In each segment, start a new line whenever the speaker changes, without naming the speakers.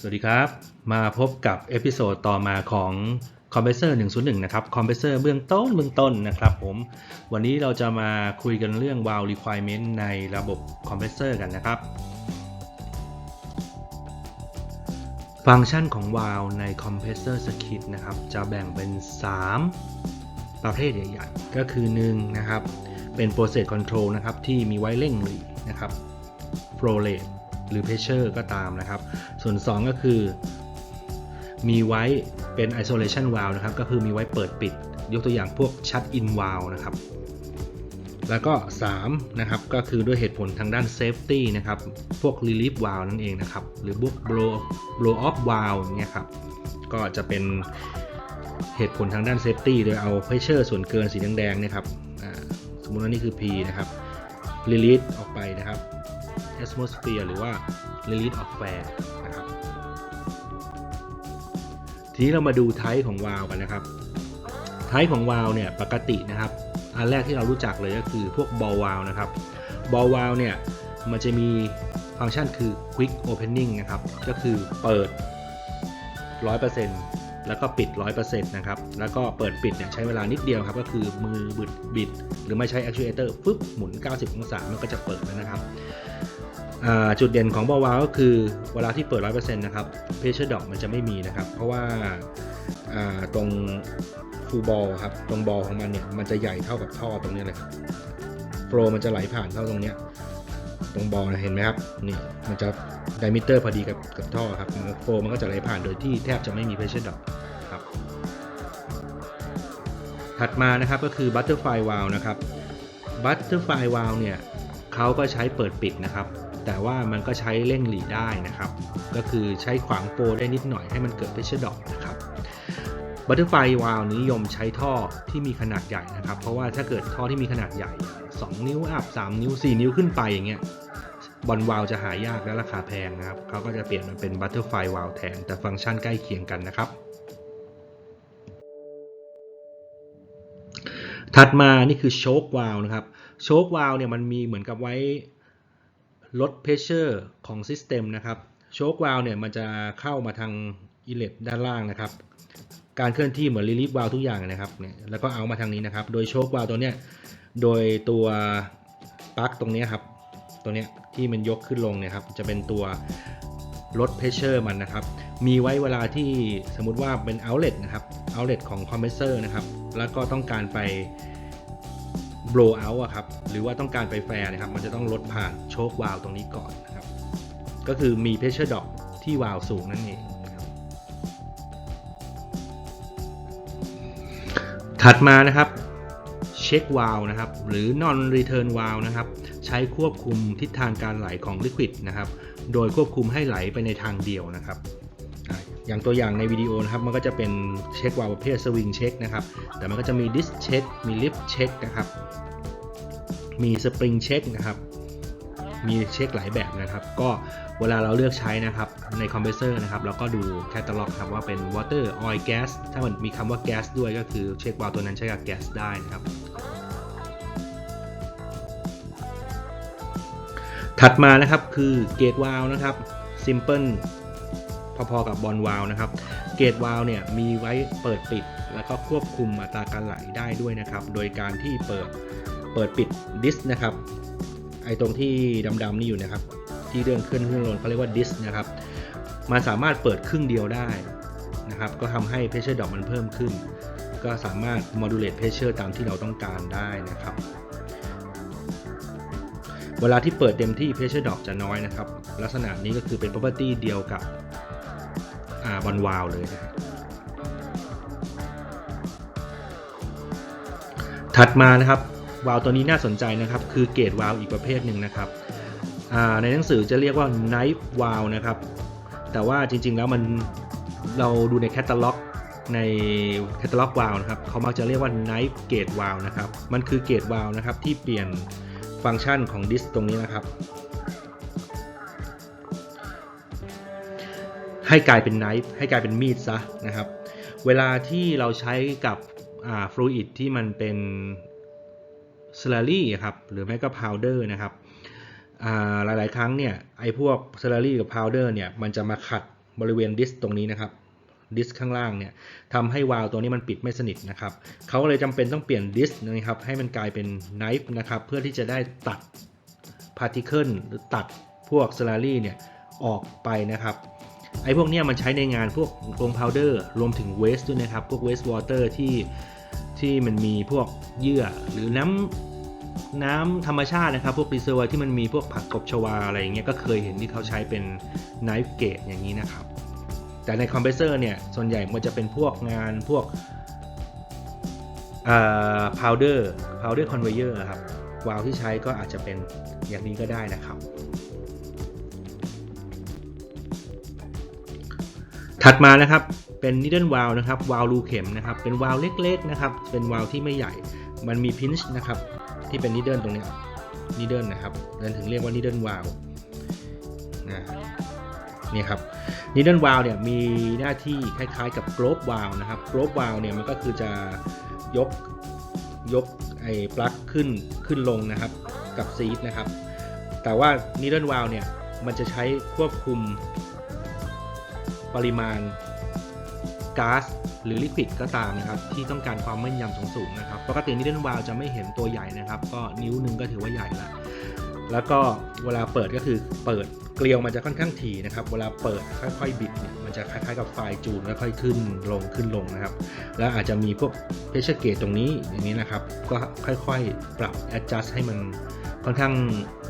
สวัสดีครับ มาพบกับเอพิโซดต่อมาของ Compressor 101 นะครับ Compressor เบื้องต้นเบื้องต้นนะครับผม วันนี้เราจะมาคุยกันเรื่อง valve requirement ในระบบ Compressor กันนะครับ ฟังก์ชันของ valve ใน Compressor Circuit นะครับ จะแบ่งเป็น 3 ประเภทใหญ่ๆ ก็คือ1นะครับ เป็น process control นะครับ ที่มีไว้เร่งหลีนะครับ flow rate หรือ pressure ก็ตามนะครับ ส่วน 2 ก็คือ มีไว้เป็น isolation valve นะครับ ก็คือมีไว้เปิดปิด ยกตัวอย่างพวก shut in valve นะครับ แล้วก็ 3 นะครับ ก็คือด้วยเหตุผลทางด้าน safety นะครับ พวก relief valve นั่นเองนะครับ หรือพวก blow blow off valve อย่างเงี้ยครับ ก็จะเป็นเหตุผลทางด้าน safety โดยเอา pressure ส่วนเกินสีแดงๆเนี่ยครับ สมมุติว่านี่คือ P นะครับ release ออกไปนะครับ atmosphere หรือว่า release of air นะครับทีนี้เรามาดูไทป์ของวาล์วกันนะครับไทป์ของวาล์วเนี่ยปกตินะครับ อันแรกที่เรารู้จักเลยก็คือพวกบอลวาล์วนะครับบอลวาล์วเนี่ยมันจะมีฟังก์ชันคือ quick opening นะครับ ก็คือเปิด 100%แล้วก็ปิด 100%นะครับ แล้วก็เปิดปิดเนี่ยใช้เวลานิดเดียวครับ ก็คือมือบิดบิด หรือไม่ใช้ actuator ฟึบหมุน 90 องศา มันก็จะเปิดแล้วนะครับ จุดเด่นของบอลวาก็คือเวลาที่เปิด 100%นะครับ pressure drop มันจะไม่มีนะครับ เพราะว่าาตรงฟูบอลครับ ตรงบอลของมันเนี่ยมันจะใหญ่เท่ากับท่อตรงนี้เลยครับโฟลมันจะไหลผ่านเท่าตรงเนี้ยตรงบอลนะเห็นไหมครับนี่มันจะไดมิเตอร์พอดีกับกับท่อครับโฟลมันก็จะไหลผ่านโดยที่แทบจะไม่มี pressure drop ครับ ถัดมานะครับก็คือ butterfly valve นะครับ butterfly valve เนี่ยเขาก็ใช้เปิดปิดนะครับ แต่ว่ามันก็ใช้เร่งหลีได้นะครับ ก็คือใช้ขวางโฟได้นิดหน่อยให้มันเกิด pressure drop นะครับ Butterfly valve นิยมใช้ท่อที่มีขนาดใหญ่นะครับ เพราะว่าถ้าเกิดท่อที่มีขนาดใหญ่ 2 นิ้วอัพ3นิ้ว 4 นิ้วขึ้นไปอย่างเงี้ยบอลวาลจะหายากและราคาแพงนะครับเขาก็จะเปลี่ยนมันเป็น Butterfly valve แทนแต่ฟังก์ชันใกล้เคียงกันนะครับ ถัดมานี่คือโช k วาลนะครับโช k วาลเนี่ยมันมีเหมือนกับไว้ ลดเพรสเชอร์ของซิสเต็มนะครับโช k วาลเนี่ยมันจะเข้ามาทางอิเล็ตด้านล่างนะครับ การเคลื่อนที่เหมือนรีลีฟวาลทุกอย่างนะครับเนี่ยแล้วก็เอามาทางนี้นะครับ โดยโช k วาลตัวเนี้ยโดยตัวปลั๊กตรงเนี้ยครับ ตัวเนี้ยที่มันยกขึ้นลงเนี่ยครับจะเป็นตัวลดเพรสเชอร์มันนะครับ มีไว้เวลาที่สมมุติว่าเป็น outlet นะครับ outlet ของ compressor นะครับ แล้วก็ต้องการไป blow out อะครับหรือว่าต้องการไปแฟร์นะครับมันจะต้องลดผ่านโชค วาล์วตรงนี้ก่อนนะครับก็คือมี pressure drop ที่วาล์วสูงนั่นเองถัดมานะครับเช็ควาล์วนะครับหรือ non return valve นะครับใช้ควบคุมทิศทางการไหลของ liquid นะครับโดยควบคุมให้ไหลไปในทางเดียวนะครับ อย่างตัวอย่างในวิดีโอนะครับมันก็จะเป็นเช็ควาล์วประเภทสวิงเช็คนะครับแต่มันก็จะมีดิสเช็คมีลิฟเช็คนะครับมีสปริงเช็คนะครับมีเช็คหลายแบบนะครับ ก็เวลาเราเลือกใช้นะครับในคอมเพรสเซอร์นะครับเราก็ดูแคตตาล็อกครับว่าเป็น water oil gas ถ้ามันมีคำว่า gas ด้วยก็คือเช็ควาล์วตัวนั้นใช้กับ gas ได้นะครับถัดมานะครับคือเกตวาลนะครับ simple พอๆกับบอลวาลนะครับ เกตวาลเนี่ยมีไว้เปิดปิด แล้วก็ควบคุมอัตราการไหลได้ด้วยนะครับ โดยการที่เปิดเปิดปิดดิสนะครับ ไอตรงที่ดำๆนี่อยู่นะครับ ที่เรื่องขึ้นขึ้นลงเขาเรียกว่าดิสนะครับ มันสามารถเปิดครึ่งเดียวได้นะครับ ก็ทำให้ pressure drop มันเพิ่มขึ้น ก็สามารถ modulate pressure ตามที่เราต้องการได้นะครับ เวลาที่เปิดเต็มที่ pressure drop จะน้อยนะครับ ลักษณะนี้ก็คือเป็น property เดียวกับ บอลวาลเลยนะครับถัดมานะครับวาวตัวนี้น่าสนใจนะครับ คือเกตวาวอีกประเภทหนึ่งนะครับในหนังสือจะเรียกว่า knife valve นะครับ แต่ว่าจริงๆแล้วมันเราดูในแคตตาล็อกในแคตตาล็อกวาวนะครับเขามักจะเรียกว่า knife gate valve นะครับ มันคือเกตวาวนะครับที่เปลี่ยนฟังก์ชันของดิสตรงนี้นะครับ ให้กลายเป็นไนฟ์ให้กลายเป็นมีดซะนะครับ เวลาที่เราใช้กับฟลูอิดที่มันเป็นสลารี่ครับหรือไม่ก็พาวเดอร์นะครับหลาย ๆ ครั้งเนี่ยไอ้พวกสลารี่กับพาวเดอร์เนี่ยมันจะมาขัดบริเวณดิสตรงนี้นะครับดิสข้างล่างเนี่ยทำให้วาล์วตัวนี้มันปิดไม่สนิทนะครับเขาเลยจำเป็นต้องเปลี่ยนดิสนะครับให้มันกลายเป็นไนฟ์นะครับเพื่อที่จะได้ตัดพาร์ติเคิลหรือตัดพวกสลารี่เนี่ยออกไปนะครับ ไอ้พวกนี้มันใช้ในงานพวกโรงพาวเดอร์รวมถึงเวสด้วยนะครับ พวกเวสวอเตอร์ที่ที่มันมีพวกเยื่อหรือน้ำน้ำธรรมชาตินะครับ พวกรีเซอร์ที่มันมีพวกผักกบชวาอะไรอย่างเงี้ยก็เคยเห็นที่เขาใช้เป็น knife gate อย่างนี้นะครับ แต่ในคอมเพรสเซอร์เนี่ยส่วนใหญ่มันจะเป็นพวกงานพวกอ่า powder powder conveyor ครับวาล์วที่ใช้ก็อาจจะเป็นอย่างนี้ก็ได้นะครับ ถัดมานะครับเป็น needle valve นะครับวาล์วรูเข็มนะครับเป็นวาล์วเล็กๆนะครับเป็นวาล์วที่ไม่ใหญ่ มันมี pinch นะครับที่เป็น needle ตรงนี้ย needle นะครับนั่นถึงเรียกว่า needle valve นะนี่ครับ needle valve เนี่ยมีหน้าที่คล้ายๆกับ globe valve นะครับ globe valve เนี่ยมันก็คือจะยกยกไอ้ปลั๊กขึ้นขึ้นลงนะครับกับซีดนะครับแต่ว่า needle valve เนี่ยมันจะใช้ควบคุม ปริมาณก๊าซหรือลิควิดก็ตามนะครับ ที่ต้องการความแม่นยำสูงๆนะครับ ปกตินิดเดิลวาลจะไม่เห็นตัวใหญ่นะครับ ก็นิ้วหนึงก็ถือว่าใหญ่ละแล้วก็เวลาเปิดก็คือเปิดเกลียวมันจะค่อนข้างถี่นะครับ เวลาเปิดค่อยๆบิดเนี่ยมันจะคล้ายๆกับไฟจูนค่อยๆขึ้นลงขึ้นลงนะครับ แล้วอาจจะมีพวกเพชเชอร์เกตตรงนี้อย่างนี้นะครับ ก็ค่อยๆปรับ adjust ให้มันค่อนข้าง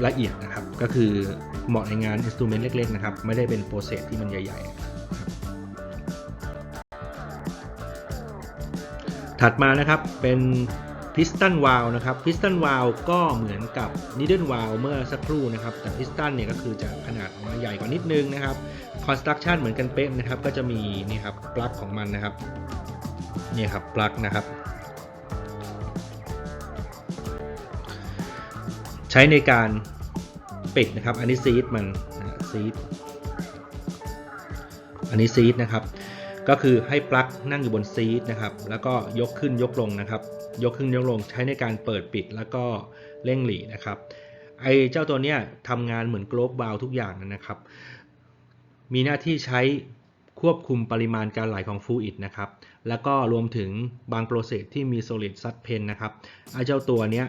ละเอียดนะครับ ก็คือเหมาะในงาน instrument เล็กๆนะครับ ไม่ได้เป็นโปรเซสที่มันใหญ่ ๆ ถัดมานะครับเป็นพิสตันวาลนะครับพิสตันวาลก็เหมือนกับนิดเดิลวาลเมื่อสักครู่นะครับแต่พิสตันเนี่ยก็คือจะขนาดออกมาใหญ่กว่านิดนึงนะครับคอนสตรักชันเหมือนกันเป๊ะนะครับก็จะมีนี่ครับปลั๊กของมันนะครับนี่ครับปลั๊กนะครับใช้ในการปิดนะครับอันนี้ซีดมันซีดอันนี้ซีดนะครับ ก็คือให้ปลั๊กนั่งอยู่บนซีทนะครับ แล้วก็ยกขึ้นยกลงนะครับ ยกขึ้นยกลงใช้ในการเปิดปิดแล้วก็เร่งหลีนะครับ ไอเจ้าตัวเนี้ยทำงานเหมือน globe valve ทุกอย่างนะครับ มีหน้าที่ใช้ควบคุมปริมาณการไหลของ fluid นะครับ แล้วก็รวมถึงบางโปรเซสที่มี solid sud pen นะครับ ไอเจ้าตัวเนี้ย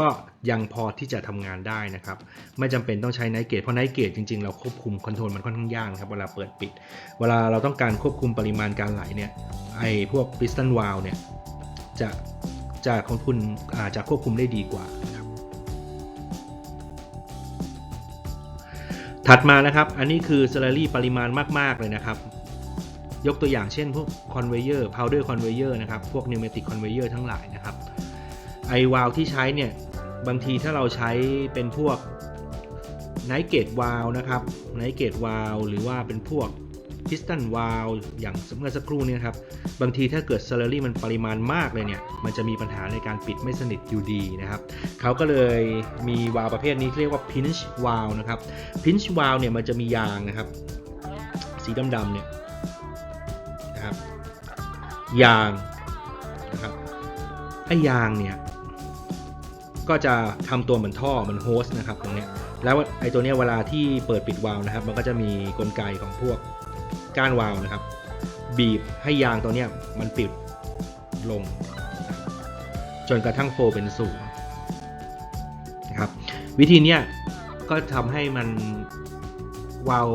ก็ยังพอที่จะทำงานได้นะครับ ไม่จำเป็นต้องใช้ไนเกตเพราะไนเกตจริงๆ เราควบคุมคอนโทรลมันค่อนข้างยากครับเวลาเปิดปิด เวลาเราต้องการควบคุมปริมาณการไหลเนี่ยไอพวก piston valve เนี่ยจะจะควบคุมอาจจะควบคุมได้ดีกว่านะครับถัดมานะครับ อันนี้คือ salary ปริมาณมาก ๆ เลยนะครับ ยกตัวอย่างเช่นพวก conveyor powder conveyor นะครับ พวก pneumatic conveyor ทั้งหลายนะครับไอวาลที่ใช้เนี่ย บางทีถ้าเราใช้เป็นพวกไนเกตวาลนะครับไนเกตวาลหรือว่าเป็นพวกพิสตันวาลอย่างเมื่อสักครู่นี้นะครับ บางทีถ้าเกิด s ซ l รี่มันปริมาณมากเลยเนี่ย มันจะมีปัญหาในการปิดไม่สนิทอยู่ดีนะครับ เขาก็เลยมีวาลประเภทนี้เรียกว่า pinch valve นะครับ pinch valve เนี่ยมันจะมียางนะครับ สีดำๆเนี่ยนะครับยางนะครับไอ้ยางเนี่ย ก็จะทำตัวเหมือนท่อเหมือนโฮสต์นะครับตรงนี้แล้วไอ้ตัวนี้เวลาที่เปิดปิดวาล์วนะครับ มันก็จะมีกลไกของพวกก้านวาล์วนะครับ บีบให้ยางตัวนี้มันปิดลง จนกระทั่งโฟลเป็นศูนย์นะครับวิธีนี้ก็ทำให้มันวาล์ว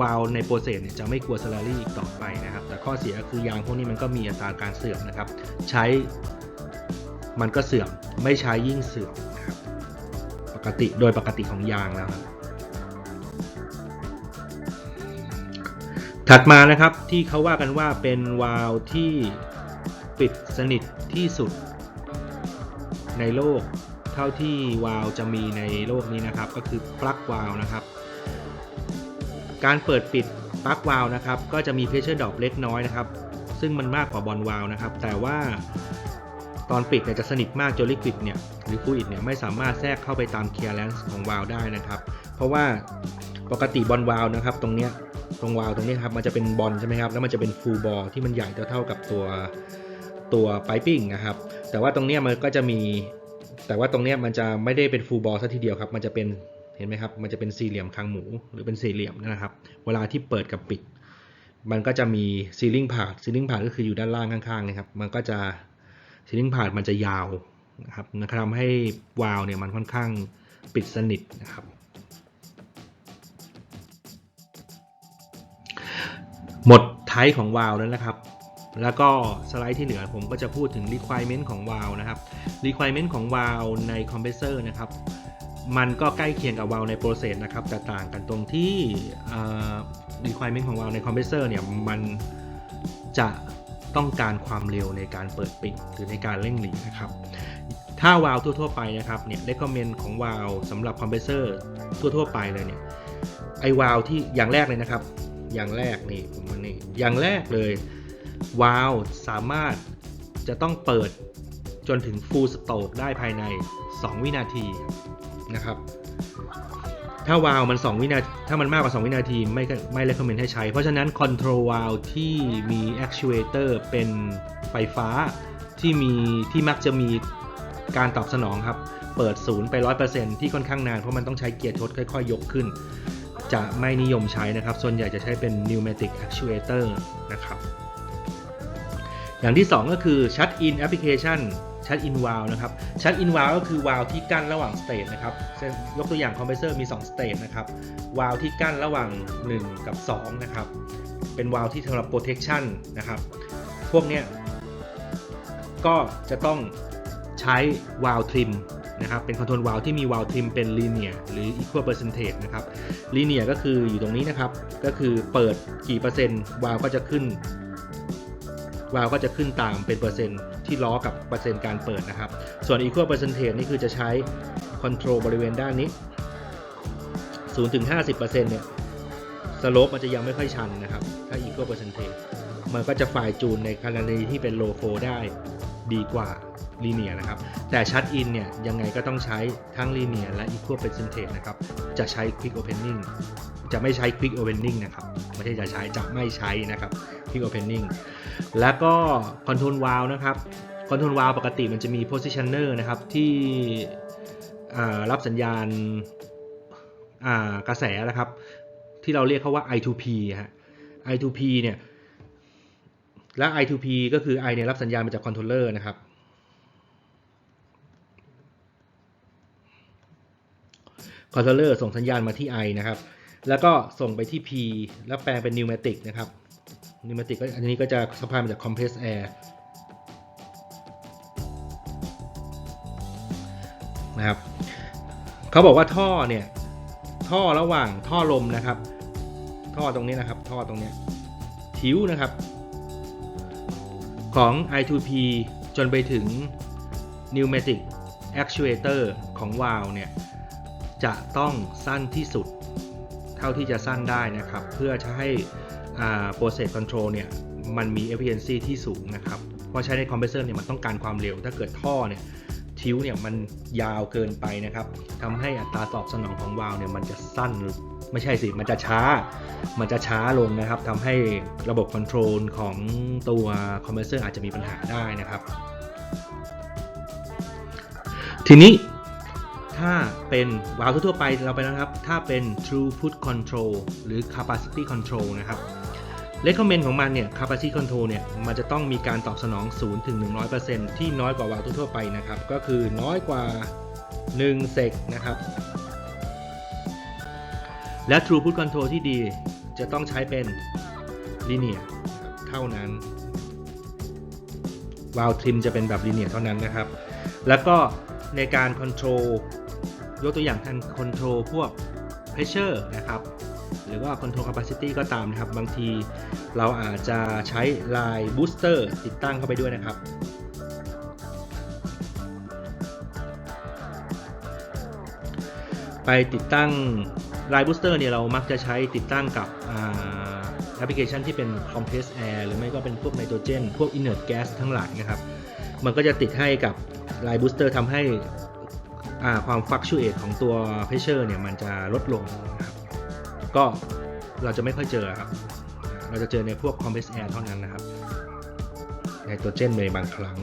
วาล์วในโปรเซสเนี่ยจะไม่กลัวสลารี่อีกต่อไปนะครับ แต่ข้อเสียคือยางพวกนี้มันก็มีอัตราการเสื่อมนะครับ ใช้ มันก็เสื่อมไม่ใช้ยิ่งเสื่อมนะครับปกติโดยปกติของยางแล้วครับถัดมานะครับที่เขาว่ากันว่าเป็นวาล์วที่ปิดสนิทที่สุดในโลก เท่าที่วาล์วจะมีในโลกนี้นะครับ ก็คือปลั๊กวาล์วนะครับ การเปิดปิดปลั๊กวาล์วนะครับ ก็จะมีเพชเชอร์ดรอปเล็กน้อยนะครับ ซึ่งมันมากกว่าบอลวาล์วนะครับ แต่ว่า ตอนปิดเนี่ยจะสนิทมากจนลิควิดเนี่ยหรือฟลูอิดเนี่ยไม่สามารถแทรกเข้าไปตามเคลียร์แลนซ์ของวาล์วได้นะครับ เพราะว่าปกติบอลวาล์วนะครับตรงเนี้ยตรงวาล์วตรงนี้ครับมันจะเป็นบอลใช่ไหมครับแล้วมันจะเป็นฟูบอลที่มันใหญ่เท่าๆกับตัวตัวไ i ปิ้งนะครับ แต่ว่าตรงเนี้ยมันก็จะมี แต่ว่าตรงเนี้ยมันจะไม่ได้เป็นฟูบอลซะทีเดียวครับ มันจะเป็นเห็นไหมครับ มันจะเป็นสี่เหลี่ยมคางหมู หรือเป็นสี่เหลี่ยมนะครับ เวลาที่เปิดกับปิด มันก็จะมีซีลิงพาดซีลิงพาดก็คืออยู่ด้านล่างข้างๆนะครับ มันก็จะ ซีลิงพาดมันจะยาวนะครับนะครับทำให้วาล์วเนี่ยมันค่อนข้างปิดสนิทนะครับหมดไทป์ของวาล์วแล้วนะครับ แล้วก็สไลด์ที่เหลือผมก็จะพูดถึง requirement ของวาล์วนะครับ requirement ของวาล์วใน compressor นะครับมันก็ใกล้เคียงกับวาล์วใน process นะครับแต่ต่างกันตรงที่เอ่อ requirement ของวาล์วใน compressor เนี่ยมันจะ ต้องการความเร็วในการเปิดปิดหรือในการเร่งหลีนะครับ ถ้าวาล์วทั่วๆไปนะครับเนี่ย recommend ของวาล์วสำหรับ compressor ทั่วๆไปเลยเนี่ยไอวาล์วที่อย่างแรกเลยนะครับ อย่างแรกนี่ผมว่านี่อย่างแรกเลยวาล์วสามารถจะต้องเปิดจนถึง full stroke ได้ภายใน 2 วินาทีนะครับ ถ้าวาล์วมัน 2 วินาที ถ้ามันมากกว่า 2 วินาที ไม่ไม่ recommend ให้ใช้ เพราะฉะนั้น control valve ที่มี actuator เป็นไฟฟ้าที่มีที่มักจะมีการตอบสนองครับ เปิดศูนย์ไป 100%ที่ค่อนข้างนาน เพราะมันต้องใช้เกียร์ทดค่อยๆ ยกขึ้น จะไม่นิยมใช้นะครับ ส่วนใหญ่จะใช้เป็น pneumatic actuator นะครับ อย่างที่ 2 ก็คือ shut in application shut in valve นะครับ shut in valve ก็คือ valve ที่กั้นระหว่าง state นะครับเช่นยกตัวอย่าง compressor มี2 state นะครับ valve ที่กั้นระหว่าง 1 กับ 2 นะครับ เป็น valve ที่สำหรับ protection นะครับ พวกเนี้ยก็จะต้องใช้ valve trim นะครับเป็น control valve ที่มี valve trim เป็น linear หรือ equal percentage นะครับ linear ก็คืออยู่ตรงนี้นะครับ ก็คือเปิดกี่เปอร์เซ็นต์ valve ก็จะขึ้น วาลก็จะขึ้นตามเป็นเปอร์เซ็นต์ที่ล้อกับเปอร์เซ็นต์การเปิดนะครับ ส่วน equal percentage นี่คือจะใช้ control บริเวณด้านนี้ 0-50%เนี่ยสโลปมันจะยังไม่ค่อยชันนะครับ ถ้า equal percentage มันก็จะฝ่ายจูนในกรณีที่เป็น low flow ได้ดีกว่า linear นะครับ แต่ชัด in เนี่ยยังไงก็ต้องใช้ทั้ง linear และ equal percentage นะครับ จะใช้ quick opening จะไม่ใช้ quick opening นะครับ ไม่ใช่จะใช้จะไม่ใช้นะครับ quick opening แล้วก็ control valve นะครับ control valve ปกติมันจะมี positioner นะครับ ที่รับสัญญาณากระแสนะครับ ที่เราเรียกเขาว่า I2P ฮะ I2P เนี่ย และ I2P ก็คือ I เนี่ยรับสัญญาณมาจาก controller นะครับ controller ส่งสัญญาณมาที่ I นะครับ แล้วก็ส่งไปที่ P แล้วแปลงเป็น pneumatic นะครับ pneumatic ก็อันนี้ก็จะสะพายมาจาก compressed air นะครับเขาบอกว่าท่อเนี่ย ท่อระหว่างท่อลมนะครับ ท่อตรงนี้นะครับ ท่อตรงนี้ทิวนะครับ ของ I2P จนไปถึง pneumatic actuator ของวาล์วเนี่ย จะต้องสั้นที่สุด เท่าที่จะสั้นได้นะครับ เพื่อจะให้ process control เนี่ยมันมี efficiency ที่สูงนะครับ เพราะใช้ใน compressor เนี่ยมันต้องการความเร็ว ถ้าเกิดท่อเนี่ยทิ้วเนี่ยมันยาวเกินไปนะครับทำให้อัตราตอบสนองของวาล์วเนี่ยมันจะสั้นไม่ใช่สิ มันจะช้า มันจะช้าลงนะครับทำให้ระบบคอนโทรลของตัวคอมเพรสเซอร์อาจจะมีปัญหาได้นะครับ ทีนี้ ถ้าเป็นวาล์วทั่วไปเราไปแล้วนะครับ ถ้าเป็น throughput control หรือ capacity control นะครับ recommend ของมันเนี่ย capacity control เนี่ย มันจะต้องมีการตอบสนอง0ถึง100%ที่น้อยกว่าวาล์วทั่วไปนะครับ ก็คือน้อยกว่า1เซกนะครับ และ throughput control ที่ดีจะต้องใช้เป็น linear เท่านั้นวาล์วทริมจะเป็นแบบ linear เท่านั้นนะครับ แล้วก็ในการ control ยกตัวอย่างการ control พวก pressure นะครับ หรือว่า control capacity ก็ตามนะครับ บางทีเราอาจจะใช้ line booster ติดตั้งเข้าไปด้วยนะครับ ไปติดตั้ง Line Booster เนี่ยเรามักจะใช้ติดตั้งกับแอปพลิเคชันที่เป็น Compressed Air หรือไม่ก็เป็นพวกไนโตรเจน พวก Inert Gas ทั้งหลายนะครับ มันก็จะติดให้กับ Line Booster ทำให้ ความ fluctuate ของตัว pressure เนี่ยมันจะลดลงนะครับก็เราจะไม่ค่อยเจอครับ เราจะเจอในพวก Compressed Air เท่านั้นนะครับไนโตรเจนในบางครั้ง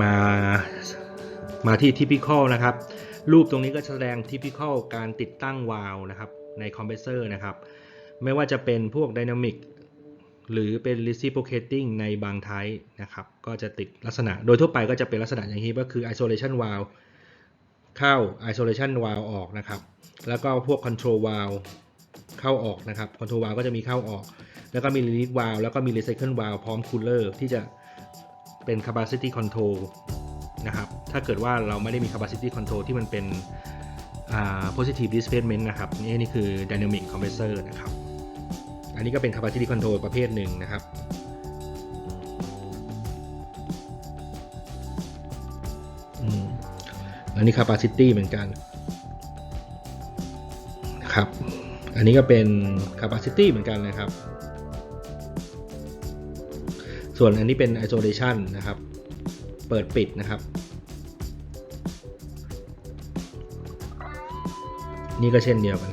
มามาที่ typical นะครับ รูปตรงนี้ก็แสดง typical การติดตั้งวาล์วนะครับในคอมเพรสเซอร์นะครับ ไม่ว่าจะเป็นพวก Dynamic หรือเป็น reciprocating ในบางไทป์นะครับ ก็จะติดลักษณะ โดยทั่วไปก็จะเป็นลักษณะอย่างนี้ก็คือ isolation valve เข้า isolation valve ออกนะครับ แล้วก็พวก control valve เข้าออกนะครับ control valve ก็จะมีเข้าออก แล้วก็มี release valve แล้วก็มี recycle valve พร้อม cooler ที่จะเป็น capacity control นะครับ ถ้าเกิดว่าเราไม่ได้มี capacity control ที่มันเป็น positive displacement นะครับ นี่นี่คือ dynamic compressor นะครับ อันนี้ก็เป็น capacity control ประเภทหนึ่งนะครับอืมอันนี้ capacity เหมือนกันนะครับ อันนี้ก็เป็น capacity เหมือนกันนะครับ ส่วนอันนี้เป็น isolation นะครับ เปิดปิดนะครับ นี่ก็เช่นเดียวกัน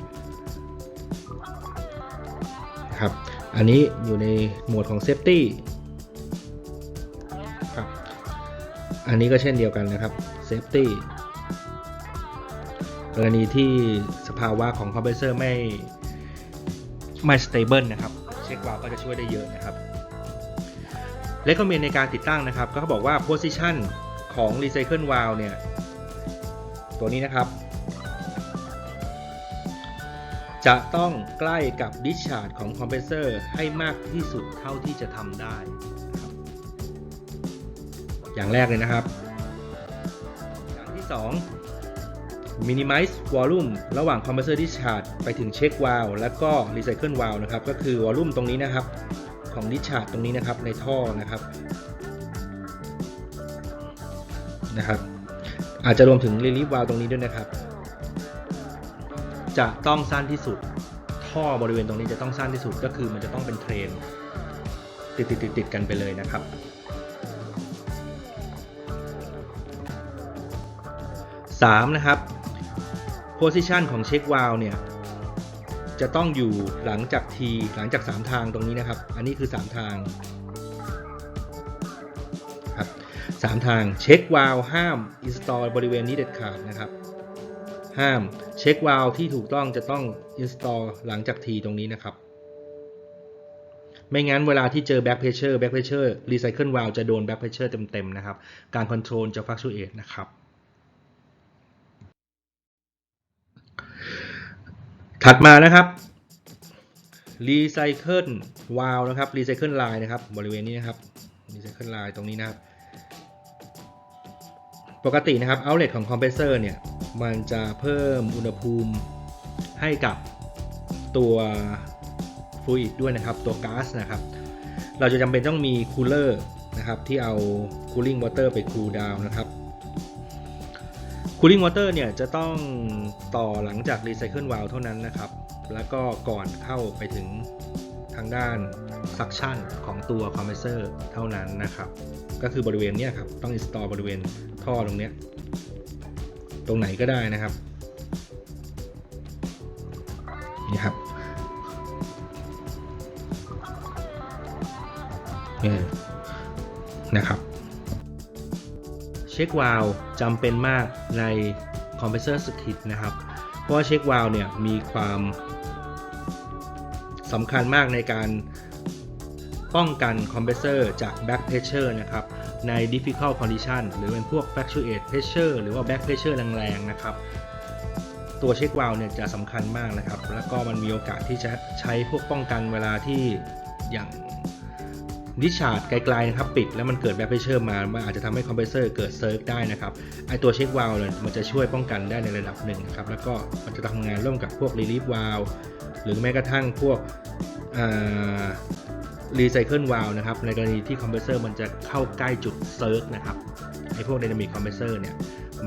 อันนี้อยู่ในโหมดของ safety ครับ อันนี้ก็เช่นเดียวกันนะครับ safety กรณีที่สภาวะของคอมเพรสเซอร์ไม่ไม่ stable นะครับ เช็ควาล์วก็จะช่วยได้เยอะนะครับและก็มีในการติดตั้งนะครับ ก็เขาบอกว่า position ของ recycle valve เนี่ย ตัวนี้นะครับ จะต้องใกล้กับ discharge ของคอมเพรสเซอร์ให้มากที่สุดเท่าที่จะทำได้ อย่างแรกเลยนะครับ อย่างที่ 2 minimize volume ระหว่าง compressor discharge ไปถึง check valve แล้วก็ recycle valve นะครับ ก็คือ volume ตรงนี้นะครับ ของ discharge ตรงนี้นะครับในท่อนะครับนะครับ อาจจะรวมถึง relief valve ตรงนี้ด้วยนะครับ จะต้องสั้นที่สุด ท่อบริเวณตรงนี้จะต้องสั้นที่สุดก็คือมันจะต้องเป็นเทรน ติดติดติดติดกันไปเลยนะครับ 3 นะครับ position ของเช็ควาลเนี่ยจะต้องอยู่หลังจาก T หลังจาก 3 ทางตรงนี้นะครับ อันนี้คือ 3 ทางครับ3ทางเช็ควาลห้าม install บริเวณนี้เด็ดขาดนะครับ ห้ามเช็ควาลที่ถูกต้องจะต้อง install หลังจาก T ตรงนี้นะครับ ไม่งั้นเวลาที่เจอ back pressure back pressure recycle valve จะโดน back pressure เต็มๆนะครับ การ control จะ fluctuate นะครับถัดมานะครับ recycle valve นะครับ recycle line นะครับ บริเวณนี้นะครับ recycle line ตรงนี้นะครับ ปกตินะครับ outlet ของ compressor เนี่ย มันจะเพิ่มอุณหภูมิให้กับตัว fluid ด้วยนะครับ ตัวก๊าซนะครับ เราจะจำเป็นต้องมีคูลเลอร์นะครับที่เอา cooling water ไป cool down นะครับ cooling water เนี่ยจะต้องต่อหลังจาก recycle valve เท่านั้นนะครับ แล้วก็ก่อนเข้าไปถึงทางด้าน suction ของตัว compressor เท่านั้นนะครับ ก็คือบริเวณเนี้ยครับ ต้อง install บริเวณ ท่อตรงเนี้ย ตรงไหนก็ได้นะครับ นี่ครับนี่นะครับ เช็ควาลจำเป็นมากในคอมเพรสเซอร์สคิดนะครับ เพราะว่าเช็ควาลเนี่ยมีความสำคัญมากในการป้องกันคอมเพรสเซอร์จาก back pressure นะครับ ใน difficult condition หรือเป็นพวก fluctuate pressure หรือว่า back pressure แรงๆนะครับ ตัวเช็ควาลเนี่ยจะสำคัญมากนะครับ แล้วก็มันมีโอกาสที่จะใช้พวกป้องกันเวลาที่อย่างดิชาร์ดไกลๆนะครับปิดแล้วมันเกิดแบ็คเพรสเชอร์มา มันอาจจะทำให้คอมเพรสเซอร์เกิดเซิร์ฟได้นะครับไอตัวเช็ควาลเนี่ยมันจะช่วยป้องกันได้ในระดับหนึ่งครับแล้วก็มันจะทำงานร่วมกับพวกรีลีฟวาลหรือแม้กระทั่งพวก รีไซเคิลวาลนะครับในกรณีที่คอมเพรสเซอร์มันจะเข้าใกล้จุดเซิร์ฟนะครับไอพวก Dynamic Compressor เนี่ย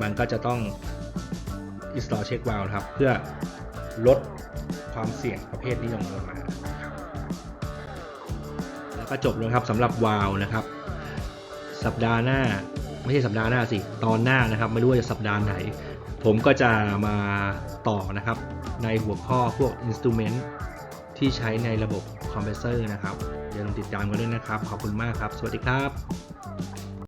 มันก็จะต้อง install check valve นะครับเพื่อลดความเสี่ยงประเภทนี้ลงมา แล้วก็จบแล้วครับสำหรับวาลนะครับ สัปดาห์หน้าไม่ใช่สัปดาห์หน้าสิ ตอนหน้านะครับ ไม่รู้ว่าจะสัปดาห์ไหน ผมก็จะมาต่อนะครับ ในหัวข้อพวก instrument ที่ใช้ในระบบคอมเพรสเซอร์นะครับ ติดตามกันด้วยนะครับ ขอบคุณมากครับ สวัสดีครับ